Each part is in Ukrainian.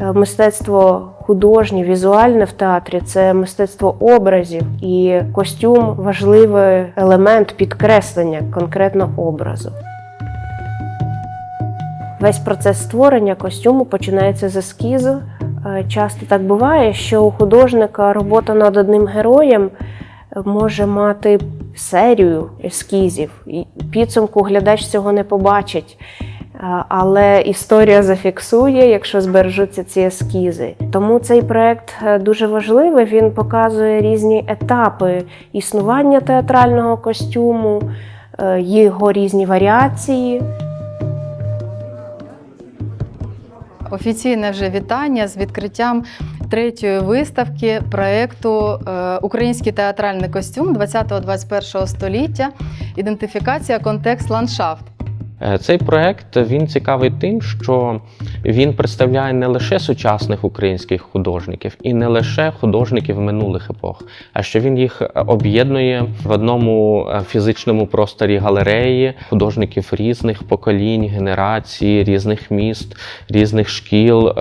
Е, Мистецтво художнє, візуальне в театрі це мистецтво образів, і костюм важливий елемент підкреслення конкретно образу. Весь процес створення костюму починається з ескізу. Е, Часто так буває, що у художника робота над одним героєм може мати серію ескізів. І підсумку глядач цього не побачить. Але історія зафіксує, якщо збережуться ці ескізи. Тому цей проект е, дуже важливий. Він показує різні етапи існування театрального костюму, е, його різні варіації. Офіційне вже вітання з відкриттям третьої виставки проєкту е, Український театральний костюм 20-21 століття. Ідентифікація контекст ландшафт. Е, Цей проект він цікавий тим, що він представляє не лише сучасних українських художників і не лише художників минулих епох, а що він їх об'єднує в одному е, фізичному просторі галереї художників різних поколінь, генерацій, різних міст, різних шкіл, е,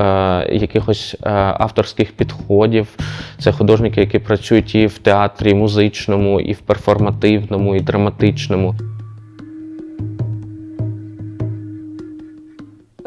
якихось авторських підходів. Це художники, які працюють і в театрі музичному, і в перформативному, і драматичному.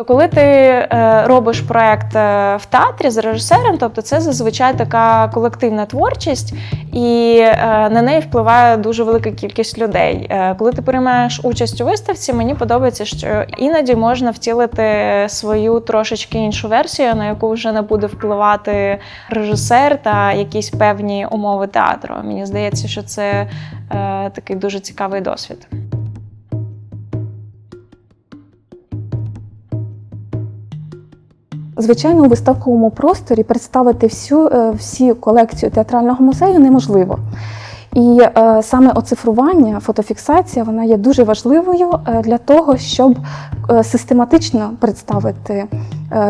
То коли ти е, робиш проект е, в театрі з режисером, тобто це зазвичай така колективна творчість, і е, на неї впливає дуже велика кількість людей. Коли ти приймаєш участь у виставці, мені подобається, що іноді можна втілити свою трошечки іншу версію, на яку вже не буде впливати режисер та якісь певні умови театру. Мені здається, що це такий дуже цікавий досвід. Звичайно, у виставковому просторі представити всю е, всі колекцію театрального музею неможливо. І е, саме оцифрування, фотофіксація, вона є дуже важливою е, для того, щоб е, систематично представити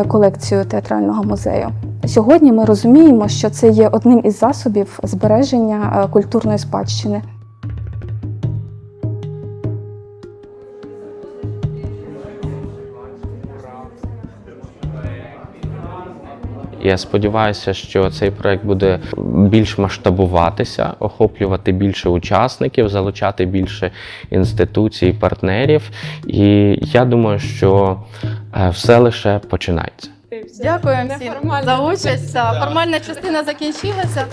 колекцію театрального музею. Сьогодні ми розуміємо, що це є одним із засобів збереження культурної спадщини. Я сподіваюся, що цей проект буде більш масштабуватися, охоплювати більше учасників, залучати більше інституцій, партнерів. І я думаю, що е, все лише починається. Дякую всім за участь. Формальна частина закінчилася.